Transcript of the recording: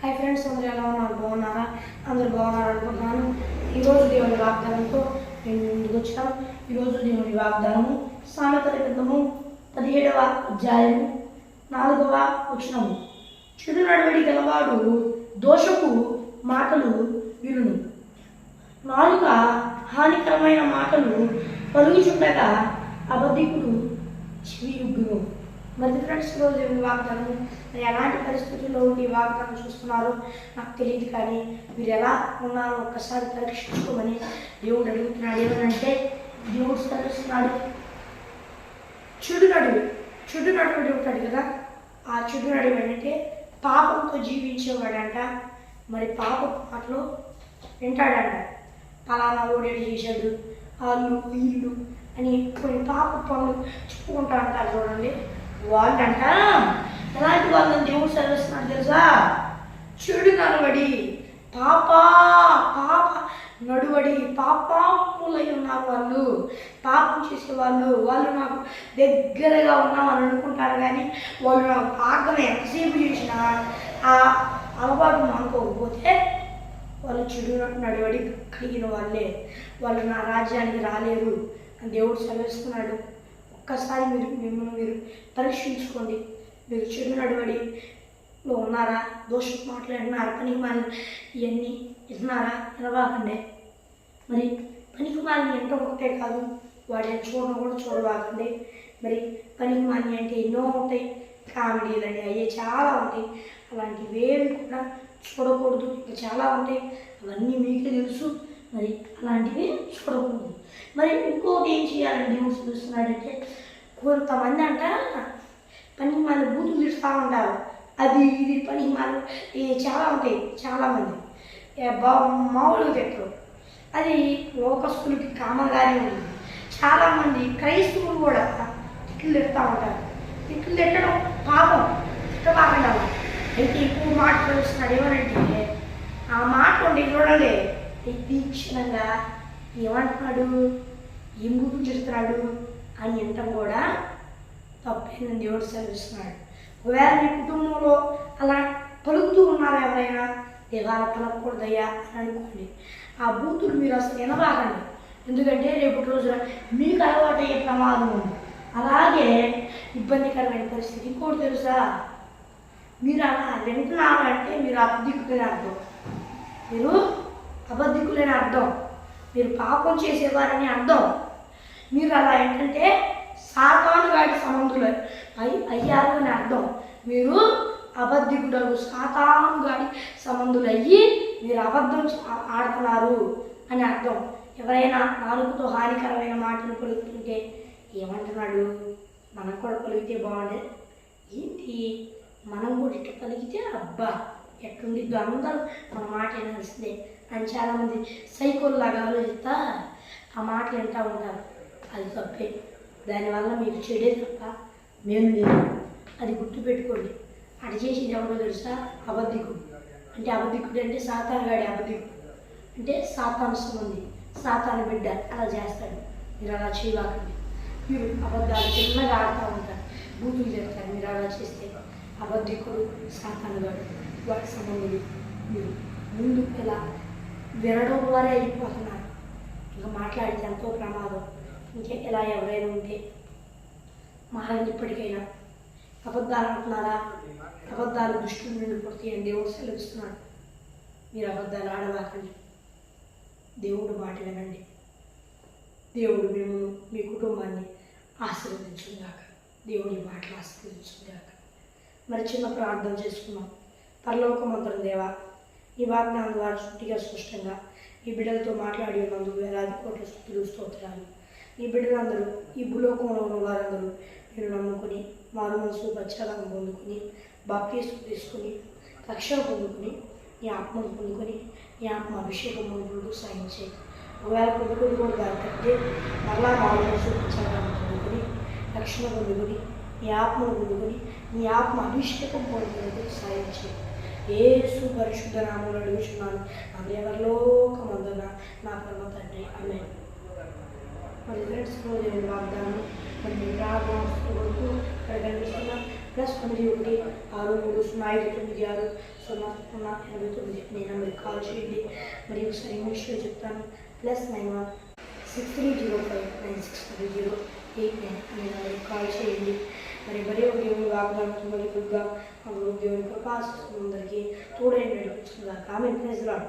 Hi friends అందరూ ఎలా ఉన్నారు? బాగున్నారా? అందరూ బాగున్నారు అనుకుంటున్నాను. ఈరోజు దేవుని వాగ్దానంతో నేను ముందుకు వచ్చాను. ఈరోజు దేవుని వాగ్దానము సామెతల గ్రంథము పదిహేడవ అధ్యాయము నాలుగవ వచనము. చెడు నడవడి గలవాడు దోషపు మాటలు వినును. నాలుక హానికరమైన మాటలు పలుగుచుండగా అబద్ధికుడు చెవి మరి ఫ్రెండ్స్ రోజు వాగ్దానం మరి ఎలాంటి పరిస్థితుల్లో ఉండి వాగ్దానం చూస్తున్నారో? నాకు తెలియదు కానీ మీరు ఎలా ఉన్నారో ఒక్కసారి పరీక్షించుకోమని దేవుడు అడుగుతున్నాడు. ఏమనంటే దేవుడు సెలవిస్తున్నాడు చెడు నడువు చెడు నడువుడు ఉంటాడు కదా? ఆ చెడు నడువు అంటే పాపంతో జీవించేవాడంట. మరి పాప మాటలో వింటాడంట. పలానా ఓడేడు చేశాడు. వాళ్ళు వీళ్ళు అని కొన్ని పాప పనులు చెప్పుకుంటా అంటారు చూడండి. వాళ్ళంట. ఎలాంటి వాళ్ళని దేవుడు సెలవిస్తున్నాడు తెలుసా? చెడు నడవడి. పాప పాప నడువడి. పాపాములై ఉన్నారు వాళ్ళు. పాపం చేసేవాళ్ళు. వాళ్ళు నాకు దగ్గరగా ఉన్నామని అనుకుంటారు కానీ వాళ్ళు నాకు ప్రార్థన ఎంతసేపు చేసినా ఆ అలవాటు మానుకోకపోతే వాళ్ళు చెడు నడవడి కలిగిన వాళ్ళే. వాళ్ళు నా రాజ్యానికి రాలేరు అని దేవుడు సెలవిస్తున్నాడు. ఒక్కసారి మీరు మిమ్మల్ని మీరు పరీక్షించుకోండి. మీరు చెడు నడవడిలో ఉన్నారా? దోషం మాట్లాడినారా పనికి ఇవన్నీ విన్నారా? వినబాకండి మరి పనికి మాలిని ఎంతో ఒకటే కాదు వాడి చూడడం కూడా చూడవాకండి. మరి పనికి అంటే ఎన్నో ఉంటాయి. కామెడీలని అవి చాలా ఉంటాయి. అలాంటివి ఏమి కూడా చూడకూడదు. ఇంకా చాలా ఉంటాయి. అవన్నీ మీకే తెలుసు. మరి అలాంటివి చూడకూడదు. మరి ఇంకోటి ఏం చేయాలని దేవుడు చూస్తున్నాడంటే కొంతమంది అంట పనికి మన బూతులు తిడుతూ ఉంటారు. అది ఇది పనికి మన చాలా ఉంటాయి చాలామంది బా మామూలుగా చెప్పరు. అది లోకస్తులకి కామన్గానే ఉంది. చాలామంది క్రైస్తవులు కూడా తిక్కులు తిడతా ఉంటారు. తిక్కులు తిట్టడం పాపం తిట్టబాకుండా అయితే ఎక్కువ మాట చూస్తున్నాడు ఏమనంటే ఆ మాట ఉండి చూడండి. తీక్షణంగా ఏమంటున్నాడు? ఏం గుర్తించేస్తున్నాడు అని వినటం కూడా తప్పేనని దేవుడు సెలవిస్తున్నాడు. ఒకవేళ మీ కుటుంబంలో అలా పలుకుతూ ఉన్నారు ఎవరైనా? దేవాల పలకూడదయ్యా అని అనుకోండి. ఆ బూతులు మీరు అసలు వినబాకండి. ఎందుకంటే రేపు రోజున మీకు అలవాటు అయ్యే ప్రమాదం ఉంది. అలాగే ఇబ్బందికరమైన పరిస్థితి ఇంకోటి తెలుసా? మీరు అలా వింటున్నారు అంటే మీరు అబద్ధికులైన అర్థం. మీరు అబద్ధికులైన అర్థం. మీరు పాపం చేసేవారని అర్థం. మీరు అలా ఏంటంటే సాతాను గాడి సంబంధులు అయి అయ్యారు అని అర్థం. మీరు అబద్ధికుడు సాతాను గాడి సంబంధులు అయ్యి మీరు అబద్ధం ఆడుతున్నారు అని అర్థం. ఎవరైనా నాలుగుతో హానికరమైన మాటలు పలుకుతుంటే ఏమంటున్నాడు? మనం కూడా పలికితే బాగుండే ఏంటి? మనం కూడా ఇట్లా పలికితే అబ్బా ఎట్లుండిద్దో అందరూ? మన మాట వినాల్సిందే అని చాలామంది సైకోల్లాగా ఆలోచిస్తా ఆ మాటలు వింటూ ఉంటారు. అది తప్పే. దానివల్ల మీకు చెడే తప్ప మేము లేదు. అది గుర్తుపెట్టుకోండి. అటు చేసేది ఎవరో తెలుసా? అబద్ధికుడు. అంటే అబద్ధికుడు అంటే సాతానుగాడి అబద్ధికుడు. అంటే సాతాంశం ఉంది సాతాను బిడ్డ అలా చేస్తాడు. మీరు అలా చేయవాకండి మీరు అబద్ధాలు చిన్నగా ఆడుతూ ఉంటారు. బూతులు చెప్తారు మీరు అలా చేస్తే అబద్ధికుడు సాతానుగాడు వాటి సంబంధులు మీరు ముందు ఇలా వినడం ద్వారా అయిపోతున్నారు ఇంకా మాట్లాడితే ఎంతో ప్రమాదం. ఇంకే ఇలా ఎవరైనా ఉంటే? మారండి ఇప్పటికైనా అబద్ధాలు అంటున్నారా అబద్ధాలు దృష్టిని నుండి పుడతాయని దేవుడు సెలవిస్తున్నాడు. మీరు అబద్ధాలు ఆడదాకండి దేవుడు మాట వినండి. దేవుడు మేము మీ కుటుంబాన్ని ఆశీర్వదించుగాక దేవుడి మాటలు ఆశీర్వదించుగాక మరి చిన్న ప్రార్థన చేసుకున్నాం పరలోక మంత్రం దేవా ఈ వాగ్దానం ద్వారా శుద్ధిగా స్పష్టంగా ఈ బిడ్డలతో మాట్లాడి ఉన్నందుకు వేలాది కోట్ల స్థుతులు స్తోత్రాలు. ఈ బిడ్డలందరూ ఈ భూలోకంలో ఉన్న వారందరూ నేను నమ్ముకుని మారు మనసు పశ్చాత్తాపం పొందుకుని బాప్తీసు తీసుకుని రక్షణ పొందుకుని నీ ఆత్మను పొందుకొని నీ ఆత్మ అభిషేకం పొందుకుంటూ సాయం ఒకవేళ పొందుకుని కూడా దారి తప్పితే మరలా మారు మనసు పశ్చాత్తాపం పొందుకుని రక్షణ పొందుకుని నీ ఆత్మను పొందుకుని నీ ఆత్మ అభిషేకం పొందుకునేందుకు సాయం చేయి ఏసు పరిశుద్ధ నామంలో అడుగుచున్నాను ఆమె ఎవరిలోకమందున నా పరమ తండ్రి. అనే కొన్ని ఫ్రెండ్స్ రోజు వాగ్దానం కొన్ని మీ ఇక్కడ కనిపిస్తున్న ప్లస్ తొమ్మిది ఒకటి ఆరు మూడు సున్నా ఐదు తొమ్మిది ఆరు సున్నా సున్నా ఎనభై తొమ్మిది నేను మీరు కాల్ చేయండి. మరి ఒకసారి ఇంగ్లీష్లో చెప్తాను. Plus nine one six three zero five nine six three zero eight nine అనే మీరు కాల్ చేయండి. మరి మరి ఒక దేవుడు వాగ్దానం మరి గుడ్గా దేవుని కృపాస్ అందరికీ తోడైన నడిపించుకుందాం. ఆమె ప్రెజలాడు